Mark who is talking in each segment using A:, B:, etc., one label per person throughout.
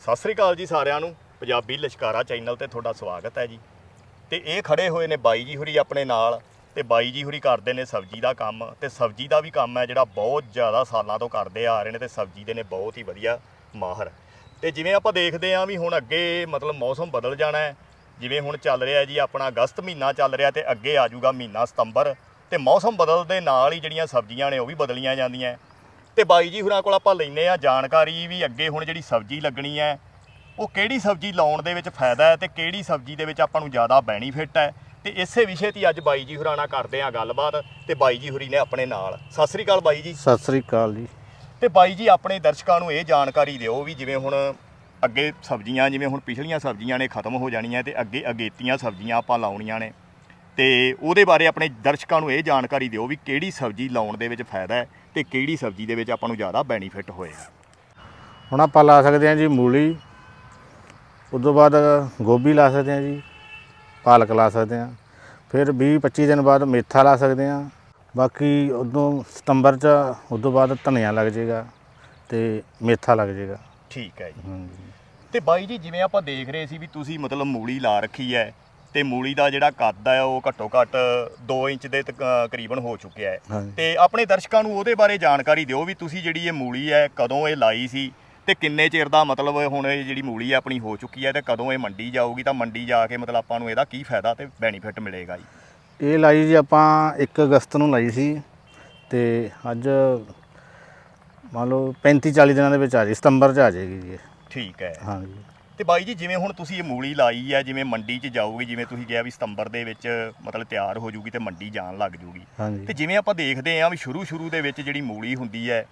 A: ਸਤਿ ਸ੍ਰੀ ਅਕਾਲ ਜੀ ਸਾਰਿਆਂ ਨੂੰ। ਪੰਜਾਬੀ ਲਸ਼ਕਾਰਾ ਚੈਨਲ ਤੇ ਤੁਹਾਡਾ ਸਵਾਗਤ ਹੈ ਜੀ। ਤੇ ਇਹ ਖੜੇ ਹੋਏ ਨੇ ਬਾਈ ਜੀ ਹੁਰੀ ਆਪਣੇ ਨਾਲ ਤੇ ਬਾਈ ਜੀ ਹੁਰੀ ਕਰਦੇ ਨੇ ਸਬਜ਼ੀ ਦਾ ਕੰਮ ਤੇ ਸਬਜ਼ੀ ਦਾ ਵੀ ਕੰਮ ਹੈ ਜਿਹੜਾ ਬਹੁਤ ਜ਼ਿਆਦਾ ਸਾਲਾਂ ਤੋਂ ਕਰਦੇ ਆ ਰਹੇ ਨੇ ਤੇ ਸਬਜ਼ੀ ਦੇ ਨੇ ਬਹੁਤ ਹੀ ਵਧੀਆ ਮਾਹਰ। ਤੇ ਜਿਵੇਂ ਆਪਾਂ ਦੇਖਦੇ ਆਂ ਵੀ ਹੁਣ ਅੱਗੇ ਮਤਲਬ ਮੌਸਮ ਬਦਲ ਜਾਣਾ ਹੈ, ਜਿਵੇਂ ਹੁਣ ਚੱਲ ਰਿਹਾ ਜੀ, ਆਪਣਾ ਅਗਸਤ ਮਹੀਨਾ ਚੱਲ ਰਿਹਾ ਤੇ ਅੱਗੇ ਆ ਜਾਊਗਾ ਮਹੀਨਾ ਸਤੰਬਰ ਤੇ ਮੌਸਮ ਬਦਲਦੇ ਨਾਲ ਹੀ ਜਿਹੜੀਆਂ ਸਬਜ਼ੀਆਂ ਨੇ ਉਹ ਵੀ ਬਦਲੀਆਂ ਜਾਂਦੀਆਂ ਤੇ ਬਾਈ ਜੀ ਹੁਰਾਂ ਕੋਲ ਆਪਾਂ ਲੈਨੇ ਆ ਜਾਣਕਾਰੀ ਵੀ ਅੱਗੇ ਹੁਣ ਜਿਹੜੀ ਸਬਜ਼ੀ ਲੱਗਣੀ ਹੈ ਉਹ ਕਿਹੜੀ ਸਬਜ਼ੀ ਲਾਉਣ ਦੇ ਵਿੱਚ ਫਾਇਦਾ ਹੈ ਤੇ ਕਿਹੜੀ ਸਬਜ਼ੀ ਦੇ ਵਿੱਚ ਆਪਾਂ ਨੂੰ ਜ਼ਿਆਦਾ ਬੈਨੀਫਿਟ ਹੈ ਤੇ ਇਸੇ ਵਿਸ਼ੇ ਤੇ ਅੱਜ ਬਾਈ ਜੀ ਹੁਰਾਂ ਨਾਲ ਕਰਦੇ ਆ ਗੱਲਬਾਤ ਤੇ ਬਾਈ ਜੀ ਹੁਰੀ ਨੇ ਆਪਣੇ ਨਾਲ। ਸਤਿ ਸ੍ਰੀ ਅਕਾਲ ਬਾਈ ਜੀ।
B: ਸਤਿ ਸ੍ਰੀ ਅਕਾਲ ਜੀ।
A: ਤੇ ਬਾਈ ਜੀ ਆਪਣੇ ਦਰਸ਼ਕਾਂ ਨੂੰ ਇਹ ਜਾਣਕਾਰੀ ਦਿਓ ਵੀ ਜਿਵੇਂ ਹੁਣ ਅੱਗੇ ਸਬਜ਼ੀਆਂ ਜਿਵੇਂ ਹੁਣ ਪਿਛਲੀਆਂ ਸਬਜ਼ੀਆਂ ਨੇ ਖਤਮ ਹੋ ਜਾਣੀਆਂ ਤੇ ਅੱਗੇ ਅਗੇਤੀਆਂ ਸਬਜ਼ੀਆਂ ਆਪਾਂ ਲਾਉਣੀਆਂ ਨੇ ਤੇ ਉਹਦੇ ਬਾਰੇ ਆਪਣੇ ਦਰਸ਼ਕਾਂ ਨੂੰ ਇਹ ਜਾਣਕਾਰੀ ਦਿਓ ਵੀ ਕਿਹੜੀ ਸਬਜ਼ੀ ਲਾਉਣ ਦੇ ਵਿੱਚ ਫਾਇਦਾ ਹੈ ਤੇ ਕਿਹੜੀ ਸਬਜ਼ੀ ਦੇ ਵਿੱਚ ਆਪਾਂ ਨੂੰ ਜ਼ਿਆਦਾ ਬੈਨੀਫਿਟ ਹੋਏਗਾ
B: ਹੁਣ ਆਪਾਂ ਲਾ ਸਕਦੇ ਹਾਂ ਜੀ ਮੂਲੀ ਉਸ ਤੋਂ ਬਾਅਦ ਗੋਭੀ ਲਾ ਸਕਦੇ ਹਾਂ ਜੀ ਪਾਲਕ ਲਾ ਸਕਦੇ ਹਾਂ ਫਿਰ 20 25 ਦਿਨ ਬਾਅਦ ਮੇਥਾ ਲਾ ਸਕਦੇ ਹਾਂ ਬਾਕੀ ਉਦੋਂ ਸਤੰਬਰ ਚ ਉਸ ਤੋਂ ਬਾਅਦ ਧਨੀਆ ਲੱਗ ਜਾਏਗਾ ਤੇ ਮੇਥਾ ਲੱਗ ਜਾਏਗਾ।
A: ਠੀਕ ਹੈ ਜੀ।
B: ਹਾਂਜੀ।
A: ਤੇ ਬਾਈ ਜੀ ਜਿਵੇਂ ਆਪਾਂ ਦੇਖ ਰਹੇ ਸੀ ਵੀ ਤੁਸੀਂ ਮਤਲਬ ਮੂਲੀ ਲਾ ਰੱਖੀ ਹੈ ਤੇ ਮੂਲੀ ਦਾ ਜਿਹੜਾ ਕੱਦ ਹੈ ਉਹ ਘੱਟੋ ਘੱਟ 2 ਇੰਚ ਦੇ ਤਕ- ਕਰੀਬਨ ਹੋ ਚੁੱਕਿਆ ਹੈ।
B: ਹਾਂਜੀ।
A: ਤੇ ਆਪਣੇ ਦਰਸ਼ਕਾਂ ਨੂੰ ਉਹਦੇ ਬਾਰੇ ਜਾਣਕਾਰੀ ਦਿਓ ਵੀ ਤੁਸੀਂ ਜਿਹੜੀ ਇਹ ਮੂਲੀ ਹੈ ਕਦੋਂ ਇਹ ਲਾਈ ਸੀ ਤੇ ਕਿੰਨੇ ਚਿਰ ਦਾ ਮਤਲਬ ਹੁਣ ਇਹ ਜਿਹੜੀ ਮੂਲੀ ਹੈ ਆਪਣੀ ਹੋ ਚੁੱਕੀ ਹੈ ਤੇ ਕਦੋਂ ਇਹ ਮੰਡੀ ਜਾਊਗੀ ਤਾਂ ਮੰਡੀ ਜਾ ਕੇ ਮਤਲਬ ਆਪਾਂ ਨੂੰ ਇਹਦਾ ਕੀ ਫਾਇਦਾ ਤੇ ਬੈਨੀਫਿਟ ਮਿਲੇਗਾ ਜੀ?
B: ਇਹ ਲਾਈ ਜੀ ਆਪਾਂ 1 ਅਗਸਤ ਨੂੰ ਲਾਈ ਸੀ ਤੇ ਅੱਜ ਮੰਨ ਲਓ 35 40 ਦਿਨਾਂ ਦੇ ਵਿੱਚ ਆ ਜੀ ਸਤੰਬਰ ਚ ਆ ਜਾਏਗੀ ਜੀ ਇਹ।
A: ਠੀਕ ਹੈ।
B: ਹਾਂਜੀ।
A: ਤੇ ਬਾਈ ਜੀ ਜਿਵੇਂ ਹੁਣ ਤੁਸੀਂ ਇਹ ਮੂਲੀ ਲਾਈ ਹੈ ਜਿਵੇਂ ਮੰਡੀ 'ਚ ਜਾਊਗੀ ਜਿਵੇਂ ਤੁਸੀਂ ਕਿਹਾ ਵੀ ਸਤੰਬਰ ਦੇ ਵਿੱਚ ਮਤਲਬ ਤਿਆਰ ਹੋ ਜੂਗੀ ਤੇ ਮੰਡੀ ਜਾਣ ਲੱਗ ਜੂਗੀ। ਤੇ
B: ਹਾਂਜੀ
A: ਜਿਵੇਂ ਆਪਾਂ ਦੇਖਦੇ ਆਂ ਵੀ ਸ਼ੁਰੂ ਸ਼ੁਰੂ ਦੇ ਵਿੱਚ ਜਿਹੜੀ ਮੂਲੀ ਹੁੰਦੀ ਹੈ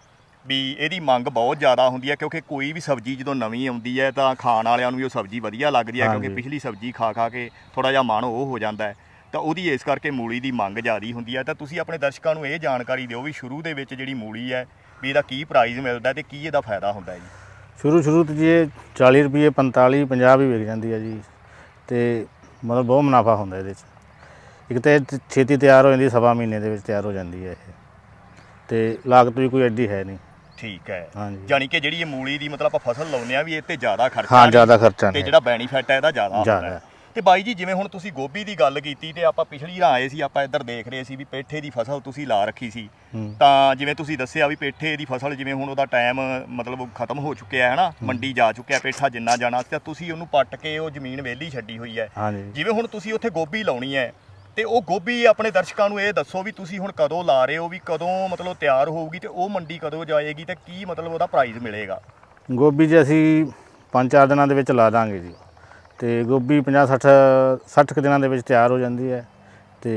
A: ਵੀ ਇਹਦੀ ਮੰਗ ਬਹੁਤ ਜ਼ਿਆਦਾ ਹੁੰਦੀ ਹੈ ਕਿਉਂਕਿ ਕੋਈ ਵੀ ਸਬਜ਼ੀ ਜਦੋਂ ਨਵੀਂ ਆਉਂਦੀ ਹੈ ਤਾਂ ਖਾਣ ਵਾਲਿਆਂ ਨੂੰ ਵੀ ਉਹ ਸਬਜ਼ੀ ਵਧੀਆ ਲੱਗਦੀ ਹੈ ਕਿਉਂਕਿ
B: ਹਾਂਜੀ।
A: ਪਿਛਲੀ ਸਬਜ਼ੀ ਖਾ ਖਾ ਕੇ ਥੋੜਾ ਜਿਹਾ ਮਨ ਉਹ ਹੋ ਜਾਂਦਾ ਹੈ। ਤਾਂ ਉਹਦੀ ਇਸ ਕਰਕੇ ਮੂਲੀ ਦੀ ਮੰਗ ਜ਼ਿਆਦੀ ਹੁੰਦੀ ਹੈ। ਤਾਂ ਤੁਸੀਂ ਆਪਣੇ ਦਰਸ਼ਕਾਂ ਨੂੰ ਇਹ ਜਾਣਕਾਰੀ ਦਿਓ ਵੀ ਸ਼ੁਰੂ ਦੇ ਵਿੱਚ ਜਿਹੜੀ ਮੂਲੀ ਹੈ ਵੀ ਇਹਦਾ ਕੀ ਪ੍ਰਾਈਸ ਮਿਲਦਾ ਤੇ ਕੀ ਇਹਦਾ ਫਾਇਦਾ ਹੁੰਦਾ ਹੈ ਜੀ?
B: ਸ਼ੁਰੂ ਸ਼ੁਰੂ ਤੋਂ ਜੀ ਇਹ 40 ਰੁਪਏ 45 50 ਵੀ ਵਿਕ ਜਾਂਦੀ ਹੈ ਜੀ। ਤੇ ਮਤਲਬ ਬਹੁਤ ਮੁਨਾਫਾ ਹੁੰਦਾ ਇਹਦੇ 'ਚ। ਇੱਕ ਤਾਂ ਇਹ ਛੇਤੀ ਤਿਆਰ ਹੋ ਜਾਂਦੀ ਸਵਾ ਮਹੀਨੇ ਦੇ ਵਿੱਚ ਤਿਆਰ ਹੋ ਜਾਂਦੀ ਹੈ ਇਹ। ਤੇ ਲਾਗਤ ਵੀ ਕੋਈ ਐਡੀ ਹੈ ਨਹੀਂ।
A: ਠੀਕ ਹੈ।
B: ਹਾਂਜੀ।
A: ਜਾਣੀ ਕਿ ਜਿਹੜੀ ਇਹ ਮੂਲੀ ਦੀ ਮਤਲਬ ਆਪਾਂ ਫਸਲ ਲਾਉਂਦੇ ਆ ਵੀ ਇਹ ਤੇ ਜ਼ਿਆਦਾ ਖਰਚਾ
B: ਹਾਂ ਜ਼ਿਆਦਾ ਖਰਚਾ
A: ਤੇ
B: ਨਹੀਂ।
A: ਜਿਹੜਾ ਬੈਨੀਫਿਟ ਹੈ ਇਹਦਾ ਜ਼ਿਆਦਾ ਹੁੰਦਾ
B: ਜ਼ਿਆਦਾ।
A: ਹੈ। ਤੇ ਬਾਈ ਜੀ ਜਿਵੇਂ ਹੁਣ ਤੁਸੀਂ ਗੋਭੀ ਦੀ ਗੱਲ ਕੀਤੀ ਤੇ ਆਪਾਂ ਪਿਛਲੀ ਰਾਂ ਆਏ ਸੀ ਆਪਾਂ ਇੱਧਰ ਦੇਖ ਰਹੇ ਸੀ ਵੀ ਪੇਠੇ ਦੀ ਫਸਲ ਤੁਸੀਂ ਲਾ ਰੱਖੀ ਸੀ। ਤਾਂ ਜਿਵੇਂ ਤੁਸੀਂ ਦੱਸਿਆ ਵੀ ਪੇਠੇ ਦੀ ਫਸਲ ਜਿਵੇਂ ਹੁਣ ਉਹਦਾ ਟਾਈਮ ਮਤਲਬ ਖਤਮ ਹੋ ਚੁੱਕਿਆ ਹੈ ਨਾ ਮੰਡੀ ਜਾ ਚੁੱਕਿਆ ਪੇਠਾ ਜਿੰਨਾ ਜਾਣਾ ਤਾਂ ਤੁਸੀਂ ਉਹਨੂੰ ਪੱਟ ਕੇ ਉਹ ਜ਼ਮੀਨ ਵਿਹਲੀ ਛੱਡੀ ਹੋਈ ਹੈ। ਜਿਵੇਂ ਹੁਣ ਤੁਸੀਂ ਉੱਥੇ ਗੋਭੀ ਲਾਉਣੀ ਹੈ ਤੇ ਉਹ ਗੋਭੀ ਆਪਣੇ ਦਰਸ਼ਕਾਂ ਨੂੰ ਇਹ ਦੱਸੋ ਵੀ ਤੁਸੀਂ ਹੁਣ ਕਦੋਂ ਲਾ ਰਹੇ ਹੋ ਵੀ ਕਦੋਂ ਮਤਲਬ ਤਿਆਰ ਹੋਊਗੀ ਤੇ ਉਹ ਮੰਡੀ ਕਦੋਂ ਜਾਏਗੀ ਤੇ ਕੀ ਮਤਲਬ ਉਹਦਾ ਪ੍ਰਾਈਸ ਮਿਲੇਗਾ?
B: ਗੋਭੀ ਜੇ ਅਸੀਂ 5-4 ਦਿਨਾਂ ਦੇ ਵਿੱਚ ਲਾ ਦਾਂਗੇ ਜੀ। ਤੇ ਗੋਭੀ 50-60 60 ਕੁ ਦਿਨਾਂ ਦੇ ਵਿੱਚ ਤਿਆਰ ਹੋ ਜਾਂਦੀ ਹੈ ਤੇ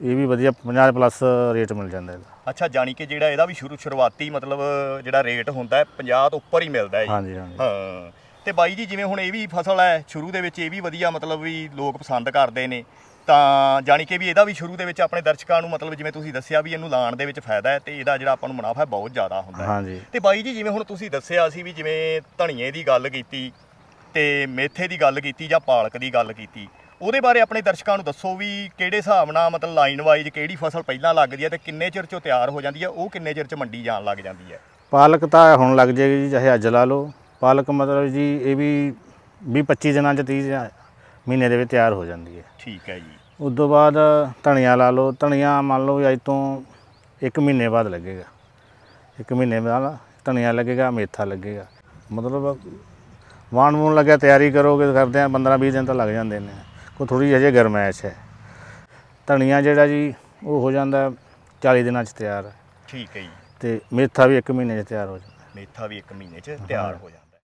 B: ਇਹ ਵੀ ਵਧੀਆ 50 ਪਲੱਸ ਰੇਟ ਮਿਲ ਜਾਂਦਾ ਇਹਦਾ।
A: ਅੱਛਾ ਜਾਣੀ ਕਿ ਜਿਹੜਾ ਇਹਦਾ ਵੀ ਸ਼ੁਰੂ ਸ਼ੁਰੂਆਤੀ ਮਤਲਬ ਜਿਹੜਾ ਰੇਟ ਹੁੰਦਾ ਹੈ 50 ਤੋਂ ਉੱਪਰ ਹੀ ਮਿਲਦਾ ਹੈ ਜੀ।
B: ਹਾਂਜੀ ਹਾਂਜੀ।
A: ਹਾਂ। ਤੇ ਬਾਈ ਜੀ ਜਿਵੇਂ ਹੁਣ ਇਹ ਵੀ ਫਸਲ ਹੈ ਸ਼ੁਰੂ ਦੇ ਵਿੱਚ ਇਹ ਵੀ ਵਧੀਆ ਮਤਲਬ ਵੀ ਲੋਕ ਪਸੰਦ ਕਰਦੇ ਨੇ ਤਾਂ ਜਾਣੀ ਕਿ ਵੀ ਇਹਦਾ ਵੀ ਸ਼ੁਰੂ ਦੇ ਵਿੱਚ ਆਪਣੇ ਦਰਸ਼ਕਾਂ ਨੂੰ ਮਤਲਬ ਜਿਵੇਂ ਤੁਸੀਂ ਦੱਸਿਆ ਵੀ ਇਹਨੂੰ ਲਾਣ ਦੇ ਵਿੱਚ ਫਾਇਦਾ ਹੈ ਤੇ ਇਹਦਾ ਜਿਹੜਾ ਆਪਾਂ ਨੂੰ ਮੁਨਾਫਾ ਹੈ ਬਹੁਤ ਜ਼ਿਆਦਾ ਹੁੰਦਾ ਹੈ।
B: ਹਾਂਜੀ।
A: ਤੇ ਬਾਈ ਜੀ ਜਿਵੇਂ ਹੁਣ ਤੁਸੀਂ ਦੱਸਿਆ ਸੀ ਵੀ ਜਿਵੇਂ ਧਨੀਏ ਦੀ ਗੱਲ ਕੀਤੀ ਤੇ ਮੇਥੇ ਦੀ ਗੱਲ ਕੀਤੀ ਜਾਂ ਪਾਲਕ ਦੀ ਗੱਲ ਕੀਤੀ ਉਹਦੇ ਬਾਰੇ ਆਪਣੇ ਦਰਸ਼ਕਾਂ ਨੂੰ ਦੱਸੋ ਵੀ ਕਿਹੜੇ ਹਿਸਾਬ ਨਾਲ ਮਤਲਬ ਲਾਈਨ ਵਾਈਜ਼ ਕਿਹੜੀ ਫਸਲ ਪਹਿਲਾਂ ਲੱਗਦੀ ਹੈ ਤੇ ਕਿੰਨੇ ਚਿਰ ਚ ਤਿਆਰ ਹੋ ਜਾਂਦੀ ਹੈ ਉਹ ਕਿੰਨੇ ਚਿਰ ਚ ਮੰਡੀ ਜਾਣ ਲੱਗ ਜਾਂਦੀ ਹੈ?
B: ਪਾਲਕ ਤਾਂ ਹੁਣ ਲੱਗ ਜਾਏਗੀ ਜੀ ਚਾਹੇ ਅੱਜ ਲਾ ਲਓ। ਪਾਲਕ ਮਤਲਬ ਜੀ ਇਹ ਵੀ 20 25 ਦਿਨਾਂ ਚ 30 ਦਿਨਾਂ- ਮਹੀਨੇ ਦੇ ਵਿੱਚ ਤਿਆਰ ਹੋ ਜਾਂਦੀ ਹੈ।
A: ਠੀਕ ਹੈ ਜੀ।
B: ਉਸ ਤੋਂ ਬਾਅਦ ਧਨੀਆ ਲਾ ਲਓ। ਧਨੀਆ ਮੰਨ ਲਓ ਅੱਜ ਤੋਂ 1 ਮਹੀਨੇ ਬਾਅਦ ਲੱਗੇਗਾ। 1 ਮਹੀਨੇ ਬਾਅਦ ਧਨੀਆ ਲੱਗੇਗਾ ਮੇਥਾ ਲੱਗੇਗਾ। ਮਤਲਬ ਵਾਣ ਵੂਣ ਲੱਗਿਆ ਤਿਆਰੀ ਕਰੋਗੇ ਤਾਂ ਕਰਦੇ ਆ 15 20 ਦਿਨ ਤਾਂ ਲੱਗ ਜਾਂਦੇ ਨੇ। ਕੋ ਥੋੜੀ ਹਜੇ ਗਰਮੈਸ਼ ਹੈ। ਧਨੀਆ ਜਿਹੜਾ ਜੀ ਉਹ ਹੋ ਜਾਂਦਾ 40 ਦਿਨਾਂ ਚ ਤਿਆਰ।
A: ਠੀਕ ਹੈ ਜੀ।
B: ਤੇ ਮੇਥਾ ਵੀ 1 ਮਹੀਨੇ ਚ ਤਿਆਰ ਹੋ ਜਾਂਦਾ।
A: ਮੇਥਾ ਵੀ 1 ਮਹੀਨੇ 'ਚ ਤਿਆਰ ਹੋ ਜਾਂਦਾ।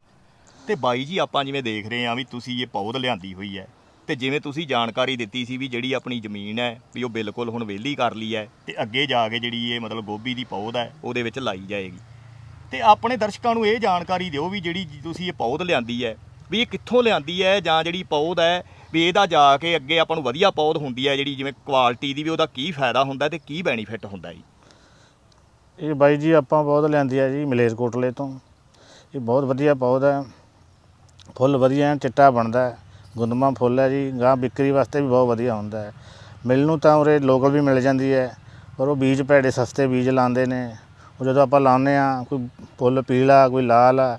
A: ਤੇ ਬਾਈ ਜੀ ਆਪਾਂ ਜਿਵੇਂ ਦੇਖ ਰਹੇ ਹਾਂ ਵੀ ਤੁਸੀਂ ਇਹ ਪੌਦ ਲਿਆਂਦੀ ਹੋਈ ਹੈ। ਤੇ ਜਿਵੇਂ ਤੁਸੀਂ ਜਾਣਕਾਰੀ ਦਿੱਤੀ ਸੀ ਵੀ ਜਿਹੜੀ ਆਪਣੀ ਜ਼ਮੀਨ ਹੈ ਵੀ ਉਹ ਬਿਲਕੁਲ ਹੁਣ ਵਿਹਲੀ ਕਰ ਲਈ ਹੈ ਤੇ ਅੱਗੇ ਜਾ ਕੇ ਜਿਹੜੀ ਇਹ ਮਤਲਬ ਗੋਭੀ ਦੀ ਪੌਦ ਹੈ ਉਹਦੇ ਵਿੱਚ ਲਾਈ ਜਾਏਗੀ। ਤੇ ਆਪਣੇ ਦਰਸ਼ਕਾਂ ਨੂੰ ਇਹ ਜਾਣਕਾਰੀ ਦਿਓ ਵੀ ਜਿਹੜੀ ਤੁਸੀਂ ਇਹ ਪੌਦ ਲਿਆਂਦੀ ਹੈ, ਵੀ ਇਹ ਕਿੱਥੋਂ ਲਿਆਂਦੀ ਹੈ ਜਾਂ ਜਿਹੜੀ ਪੌਦ ਹੈ, ਵੀ ਇਹਦਾ ਜਾ ਕੇ ਅੱਗੇ ਆਪਾਂ ਨੂੰ ਵਧੀਆ ਪੌਦ ਹੁੰਦੀ ਹੈ ਜਿਹੜੀ ਜਿਵੇਂ ਕੁਆਲਿਟੀ ਦੀ ਵੀ ਉਹਦਾ ਕੀ ਫਾਇਦਾ ਹੁੰਦਾ ਤੇ ਕੀ ਬੈਨੀਫਿਟ ਹੁੰਦਾ ਜੀ?
B: ਇਹ ਬਾਈ ਜੀ ਆਪਾਂ ਬਹੁਤ ਲਿਆਂਦੀ ਆ ਜੀ ਮਲੇਰਕੋਟਲੇ ਤੋਂ। ਇਹ ਬਹੁਤ ਵਧੀਆ ਪੌਦ ਹੈ। ਫੁੱਲ ਵਧੀਆ ਚਿੱਟਾ ਬਣਦਾ ਹੈ। ਗੁੰਦਮਾ ਫੁੱਲ ਹੈ ਜੀ, ਗਾਂ ਵਿਕਰੀ ਵਾਸਤੇ ਵੀ ਬਹੁਤ ਵਧੀਆ ਹੁੰਦਾ ਹੈ। ਮਿਲ ਨੂੰ ਤਾਂ ਉਰੇ ਲੋਕਲ ਵੀ ਮਿਲ ਜਾਂਦੀ ਹੈ, ਪਰ ਉਹ ਬੀਜ ਭੈੜੇ ਸਸਤੇ ਬੀਜ ਲਾਉਂਦੇ ਨੇ। ਉਹ ਜਦੋਂ ਆਪਾਂ ਲਾਉਂਦੇ ਆ ਕੋਈ ਫੁੱਲ ਪੀਲਾ ਕੋਈ ਲਾਲ ਆ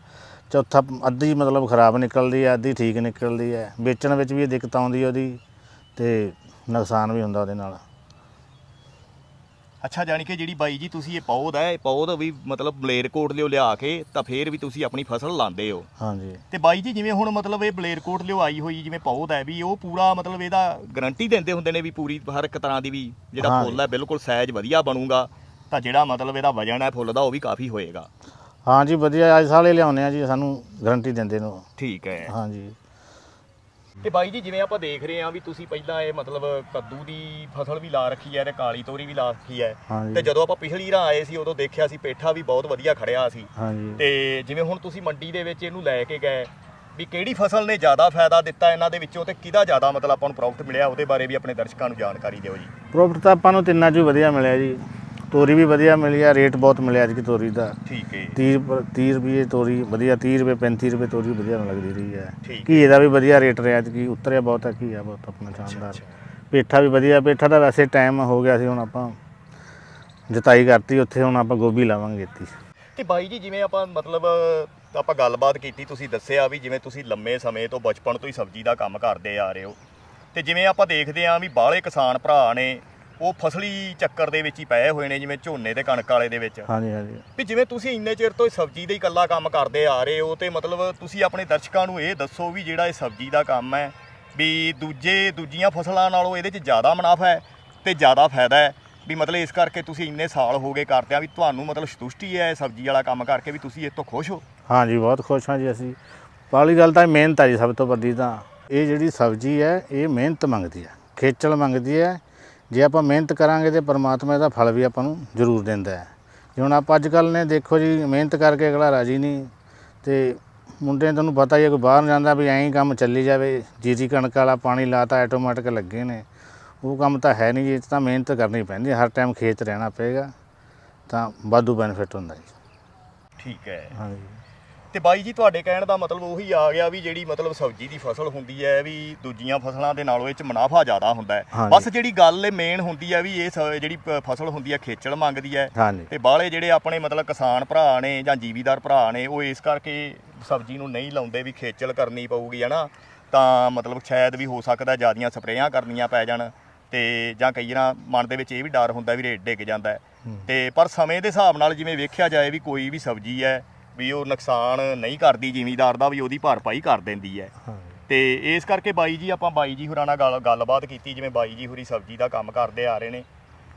B: ਚੌਥਾ ਅੱਧੀ ਮਤਲਬ ਖਰਾਬ ਨਿਕਲਦੀ ਹੈ ਅੱਧੀ ਠੀਕ ਨਿਕਲਦੀ ਹੈ ਵੇਚਣ ਵਿੱਚ ਵੀ ਇਹ ਦਿੱਕਤ ਆਉਂਦੀ ਉਹਦੀ ਤੇ ਨੁਕਸਾਨ ਵੀ ਹੁੰਦਾ ਉਹਦੇ ਨਾਲ।
A: ਅੱਛਾ ਜਾਣੀ ਕਿ ਜਿਹੜੀ ਬਾਈ ਜੀ ਤੁਸੀਂ ਇਹ ਪੌਦ ਹੈ ਇਹ ਪੌਦ ਵੀ ਮਤਲਬ ਬਲੇਰਕੋਟ ਲਿਓ ਲਿਆ ਕੇ ਤਾਂ ਫੇਰ ਵੀ ਤੁਸੀਂ ਆਪਣੀ ਫਸਲ ਲਾਉਂਦੇ ਹੋ।
B: ਹਾਂਜੀ।
A: ਤੇ ਬਾਈ ਜੀ ਜਿਵੇਂ ਹੁਣ ਮਤਲਬ ਇਹ ਬਲੇਰਕੋਟ ਲਿਓ ਆਈ ਹੋਈ ਜਿਵੇਂ ਪੌਦ ਹੈ ਵੀ ਉਹ ਪੂਰਾ ਮਤਲਬ ਇਹਦਾ ਗਾਰੰਟੀ ਦਿੰਦੇ ਹੁੰਦੇ ਨੇ ਵੀ ਪੂਰੀ ਹਰ ਇੱਕ ਤਰ੍ਹਾਂ ਦੀ ਵੀ ਜਿਹੜਾ। ਫੁੱਲ ਹੈ ਬਿਲਕੁਲ ਸਾਈਜ਼ ਵਧੀਆ ਬਣੂਗਾ। ਤਾਂ ਜਿਹੜਾ ਮਤਲਬ ਇਹਦਾ ਵਜਨ ਹੈ ਫੁੱਲ ਦਾ ਉਹ ਵੀ ਕਾਫੀ ਹੋਏਗਾ।
B: ਹਾਂਜੀ ਵਧੀਆ ਅੱਜ ਸਾਲੇ ਲਿਆਉਂਦੇ ਆ ਜੀ ਸਾਨੂੰ ਗਾਰੰਟੀ ਦਿੰਦੇ ਨੂੰ
A: ਠੀਕ ਹੈ।
B: ਹਾਂਜੀ।
A: ਤੇ ਬਾਈ ਜੀ ਜਿਵੇਂ ਆਪਾਂ ਦੇਖ ਰਹੇ ਹਾਂ ਵੀ ਤੁਸੀਂ ਪਹਿਲਾਂ ਇਹ ਮਤਲਬ ਕੱਦੂ ਦੀ ਫਸਲ ਵੀ ਲਾ ਰੱਖੀ ਹੈ ਤੇ ਕਾਲੀ ਤੋਰੀ ਵੀ ਲਾ ਰੱਖੀ ਹੈ।
B: ਹਾਂਜੀ।
A: ਤੇ ਜਦੋਂ ਆਪਾਂ ਪਿਛਲੀ ਰਾਂ ਆਏ ਸੀ ਉਦੋਂ ਦੇਖਿਆ ਸੀ ਪੇਠਾ ਵੀ ਬਹੁਤ ਵਧੀਆ ਖੜਿਆ ਸੀ। ਤੇ ਜਿਵੇਂ ਹੁਣ ਤੁਸੀਂ ਮੰਡੀ ਦੇ ਵਿੱਚ ਇਹਨੂੰ ਲੈ ਕੇ ਗਏ ਵੀ ਕਿਹੜੀ ਫਸਲ ਨੇ ਜ਼ਿਆਦਾ ਫਾਇਦਾ ਦਿੱਤਾ ਇਹਨਾਂ ਦੇ ਵਿੱਚੋਂ ਤੇ ਕਿਹਦਾ ਜ਼ਿਆਦਾ ਮਤਲਬ ਆਪਾਂ ਨੂੰ ਪ੍ਰੋਫਿਟ ਮਿਲਿਆ ਉਹਦੇ ਬਾਰੇ ਵੀ ਆਪਣੇ ਦਰਸ਼ਕਾਂ ਨੂੰ ਜਾਣਕਾਰੀ ਦਿਓ ਜੀ।
B: ਪ੍ਰੋਫਿਟ ਤਾਂ ਆਪਾਂ ਨੂੰ ਤਿੰਨਾਂ 'ਚੋਂ ਹੀ ਵਧੀਆ ਮਿਲਿਆ ਜੀ। ਤੋਰੀ ਵੀ ਵਧੀਆ ਮਿਲੀ ਆ ਰੇਟ ਬਹੁਤ ਮਿਲਿਆ ਅੱਜ ਕੀ ਤੋਰੀ ਦਾ।
A: ਠੀਕ ਹੈ
B: 30 ਪਰ- 30 ਰੁਪਏ ਤੋਰੀ ਵਧੀਆ 30 ਰੁਪਏ 35 ਰੁਪਏ ਤੋਰੀ ਵਧੀਆ ਲੱਗਦੀ ਰਹੀ ਹੈ
A: ਠੀਕ
B: ਘੀਏ ਦਾ ਵੀ ਵਧੀਆ ਰੇਟ ਰਿਹਾ ਅੱਜ ਕੀ ਉਤਰਿਆ ਬਹੁਤ ਹੈ ਘੀਆ ਬਹੁਤ ਆਪਣਾ ਸ਼ਾਨਦਾਰ। ਪੇਠਾ ਵੀ ਵਧੀਆ ਪੇਠਾ ਦਾ ਵੈਸੇ ਟਾਈਮ ਹੋ ਗਿਆ ਸੀ ਹੁਣ ਆਪਾਂ ਜਤਾਈ ਕਰਤੀ ਉੱਥੇ ਹੁਣ ਆਪਾਂ ਗੋਭੀ ਲਾਵਾਂਗੇ ਇੱਥੇ।
A: ਤੇ ਬਾਈ ਜੀ ਜਿਵੇਂ ਆਪਾਂ ਮਤਲਬ ਆਪਾਂ ਗੱਲਬਾਤ ਕੀਤੀ ਤੁਸੀਂ ਦੱਸਿਆ ਵੀ ਜਿਵੇਂ ਤੁਸੀਂ ਲੰਮੇ ਸਮੇਂ ਤੋਂ ਬਚਪਨ ਤੋਂ ਹੀ ਸਬਜ਼ੀ ਦਾ ਕੰਮ ਕਰਦੇ ਆ ਰਹੇ ਹੋ। ਤੇ ਜਿਵੇਂ ਆਪਾਂ ਦੇਖਦੇ ਆਂ ਵੀ ਬਾਹਲੇ ਕਿਸਾਨ ਭਰਾ ਨੇ ਉਹ ਫਸਲੀ ਚੱਕਰ ਦੇ ਵਿੱਚ ਹੀ ਪਏ ਹੋਏ ਨੇ ਜਿਵੇਂ ਝੋਨੇ ਤੇ ਕਣਕ ਵਾਲੇ ਦੇ ਵਿੱਚ।
B: ਹਾਂਜੀ ਹਾਂਜੀ।
A: ਵੀ ਜਿਵੇਂ ਤੁਸੀਂ ਇੰਨੇ ਚਿਰ ਤੋਂ ਇਹ ਸਬਜ਼ੀ ਦਾ ਹੀ ਇਕੱਲਾ ਕੰਮ ਕਰਦੇ ਆ ਰਹੇ ਹੋ ਤੇ ਮਤਲਬ ਤੁਸੀਂ ਆਪਣੇ ਦਰਸ਼ਕਾਂ ਨੂੰ ਇਹ ਦੱਸੋ ਵੀ ਜਿਹੜਾ ਇਹ ਸਬਜ਼ੀ ਦਾ ਕੰਮ ਹੈ ਵੀ ਦੂਜੇ ਦੂਜੀਆਂ ਫਸਲਾਂ ਨਾਲੋਂ ਇਹਦੇ 'ਚ ਜ਼ਿਆਦਾ ਮੁਨਾਫਾ ਹੈ ਤੇ ਜ਼ਿਆਦਾ ਫਾਇਦਾ ਹੈ। ਵੀ ਮਤਲਬ ਇਸ ਕਰਕੇ ਤੁਸੀਂ ਇੰਨੇ ਸਾਲ ਹੋ ਗਏ ਕਰਦੇ ਆ ਵੀ ਤੁਹਾਨੂੰ ਮਤਲਬ ਸੰਤੁਸ਼ਟੀ ਹੈ ਇਹ ਸਬਜ਼ੀ ਵਾਲਾ ਕੰਮ ਕਰਕੇ ਵੀ ਤੁਸੀਂ ਇਸ ਤੋਂ ਖੁਸ਼ ਹੋ?
B: ਹਾਂਜੀ ਬਹੁਤ ਖੁਸ਼ ਹਾਂ ਜੀ ਅਸੀਂ। ਪਹਿਲੀ ਗੱਲ ਤਾਂ ਮਿਹਨਤ ਹੈ ਜੀ ਸਭ ਤੋਂ ਵੱਡੀ ਤਾਂ। ਇਹ ਜਿਹੜੀ ਸਬਜ਼ੀ ਹੈ ਇਹ ਮਿਹਨਤ ਮੰਗਦੀ ਹੈ ਖੇਚਲ ਮੰਗਦੀ ਹੈ ਜੇ ਆਪਾਂ ਮਿਹਨਤ ਕਰਾਂਗੇ ਤੇ ਪਰਮਾਤਮਾ ਇਹਦਾ ਫਲ ਵੀ ਆਪਾਂ ਨੂੰ ਜ਼ਰੂਰ ਦਿੰਦਾ ਹੈ। ਜੇ ਹੁਣ ਆਪਾਂ ਅੱਜ ਕੱਲ੍ਹ ਨੇ ਦੇਖੋ ਜੀ ਮਿਹਨਤ ਕਰਕੇ ਅਗਲਾ ਰਾਜੀ ਨਹੀਂ। ਤੇ ਮੁੰਡੇ ਤੁਹਾਨੂੰ ਪਤਾ ਹੀ ਹੈ ਕੋਈ ਬਾਹਰ ਜਾਂਦਾ ਵੀ ਐਂ ਹੀ ਕੰਮ ਚੱਲੀ ਜਾਵੇ। ਜੀਰੀ ਕਣਕ ਵਾਲਾ ਪਾਣੀ ਲਾਤਾ ਆਟੋਮੈਟਿਕ ਲੱਗੇ ਨੇ। ਉਹ ਕੰਮ ਤਾਂ ਹੈ ਨਹੀਂ ਜੀ ਤਾਂ ਮਿਹਨਤ ਕਰਨੀ ਪੈਂਦੀ ਹਰ ਟਾਈਮ ਖੇਤ ਰਹਿਣਾ ਪਏਗਾ ਤਾਂ ਵਾਧੂ ਬੈਨੀਫਿਟ ਹੁੰਦਾ ਜੀ।
A: ਠੀਕ ਹੈ।
B: ਹਾਂਜੀ।
A: ਤੇ ਬਾਈ ਜੀ ਤੁਹਾਡੇ ਕਹਿਣ ਦਾ ਮਤਲਬ ਉਹੀ ਆ ਗਿਆ ਵੀ ਜਿਹੜੀ ਮਤਲਬ ਸਬਜ਼ੀ ਦੀ ਫਸਲ ਹੁੰਦੀ ਹੈ ਵੀ ਦੂਜੀਆਂ ਫਸਲਾਂ ਦੇ ਨਾਲੋਂ ਇਹ ਚ ਮੁਨਾਫਾ ਜ਼ਿਆਦਾ ਹੁੰਦਾ ਹੈ। ਬਸ ਜਿਹੜੀ ਗੱਲ ਇਹ ਮੇਨ ਹੁੰਦੀ ਹੈ ਵੀ ਇਹ ਸ- ਜਿਹੜੀ ਪ- ਫਸਲ ਹੁੰਦੀ ਹੈ ਖੇਚਲ ਮੰਗਦੀ ਹੈ।
B: ਹਾਂਜੀ।
A: ਤੇ ਬਾਹਲੇ ਜਿਹੜੇ ਆਪਣੇ ਮਤਲਬ ਕਿਸਾਨ ਭਰਾ ਨੇ ਜਾਂ ਜੀਵੀਦਾਰ ਭਰਾ ਨੇ ਉਹ ਇਸ ਕਰਕੇ ਸਬਜ਼ੀ ਨੂੰ ਨਹੀਂ ਲਾਉਂਦੇ ਵੀ ਖੇਚਲ ਕਰਨੀ ਪਊਗੀ ਹਨਾ ਤਾਂ ਮਤਲਬ ਸ਼ਾਇਦ ਵੀ ਹੋ ਸਕਦਾ ਜਿਆਦੀਆਂ ਸਪਰੇਆਂ ਕਰਨੀਆਂ ਪੈ ਜਾਣ ਤੇ ਜਾਂ ਕਈ ਵਾਰ ਮਨ ਦੇ ਵਿੱਚ ਇਹ ਵੀ ਡਰ ਹੁੰਦਾ ਵੀ ਰੇਟ ਡਿੱਗ ਜਾਂਦਾ ਹੈ। ਤੇ ਪਰ ਸਮੇਂ ਦੇ ਹਿਸਾਬ ਨਾਲ ਜਿਵੇਂ ਵੇਖਿਆ ਜਾਏ ਵੀ ਕੋਈ ਵੀ ਸਬਜ਼ੀ ਹੈ ਵੀ ਉਹ ਨੁਕਸਾਨ ਨਹੀਂ ਕਰਦੀ ਜ਼ਿਮੀਦਾਰ ਦਾ ਵੀ ਉਹਦੀ ਭਰਪਾਈ ਕਰ ਦਿੰਦੀ ਹੈ। ਤੇ ਇਸ ਕਰਕੇ ਬਾਈ ਜੀ ਆਪਾਂ ਬਾਈ ਜੀ ਹੁਰਾਂ ਨਾਲ ਗੱਲ ਗੱਲਬਾਤ ਕੀਤੀ ਜਿਵੇਂ ਬਾਈ ਜੀ ਹੁਰੀ ਸਬਜ਼ੀ ਦਾ ਕੰਮ ਕਰਦੇ ਆ ਰਹੇ ਨੇ।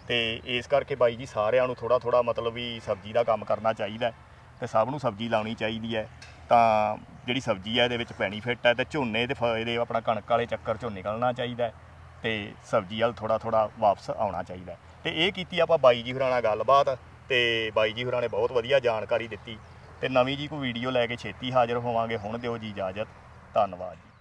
A: ਤੇ ਇਸ ਕਰਕੇ ਬਾਈ ਜੀ ਸਾਰਿਆਂ ਨੂੰ ਥੋੜਾ ਥੋੜਾ ਮਤਲਬ ਵੀ ਸਬਜ਼ੀ ਦਾ ਕੰਮ ਕਰਨਾ ਚਾਹੀਦਾ ਹੈ ਤੇ ਸਭ ਨੂੰ ਸਬਜ਼ੀ ਲਾਉਣੀ ਚਾਹੀਦੀ ਹੈ। ਤਾਂ ਜਿਹੜੀ ਸਬਜ਼ੀ ਹੈ ਇਹਦੇ ਵਿੱਚ ਬੈਨੀਫਿਟ ਹੈ ਤੇ ਝੋਨੇ ਤੇ ਫ- ਇਹਦੇ ਆਪਣਾ ਕਣਕ ਵਾਲੇ ਚੱਕਰ ਚੋਂ ਨਿਕਲਣਾ ਚਾਹੀਦਾ ਹੈ ਤੇ ਸਬਜ਼ੀ ਵੱਲ ਥੋੜਾ ਥੋੜਾ ਵਾਪਸ ਆਉਣਾ ਚਾਹੀਦਾ ਹੈ। ਤੇ ਇਹ ਕੀਤੀ ਆਪਾਂ ਬਾਈ ਜੀ ਹੁਰਾਂ ਨਾਲ ਗੱਲਬਾਤ ਤੇ ਬਾਈ ਜੀ ਹੁਰਾਂ ਨੇ ਬਹੁਤ ਵਧੀਆ ਜਾਣਕਾਰੀ ਦਿੱਤੀ। ਤੇ ਨਵੀਂ ਜੀ ਕੋਈ ਵੀਡੀਓ ਲੈ ਕੇ ਛੇਤੀ ਹਾਜ਼ਰ ਹੋਵਾਂਗੇ। ਹੁਣ ਦਿਓ ਜੀ ਇਜਾਜ਼ਤ। ਧੰਨਵਾਦ ਜੀ।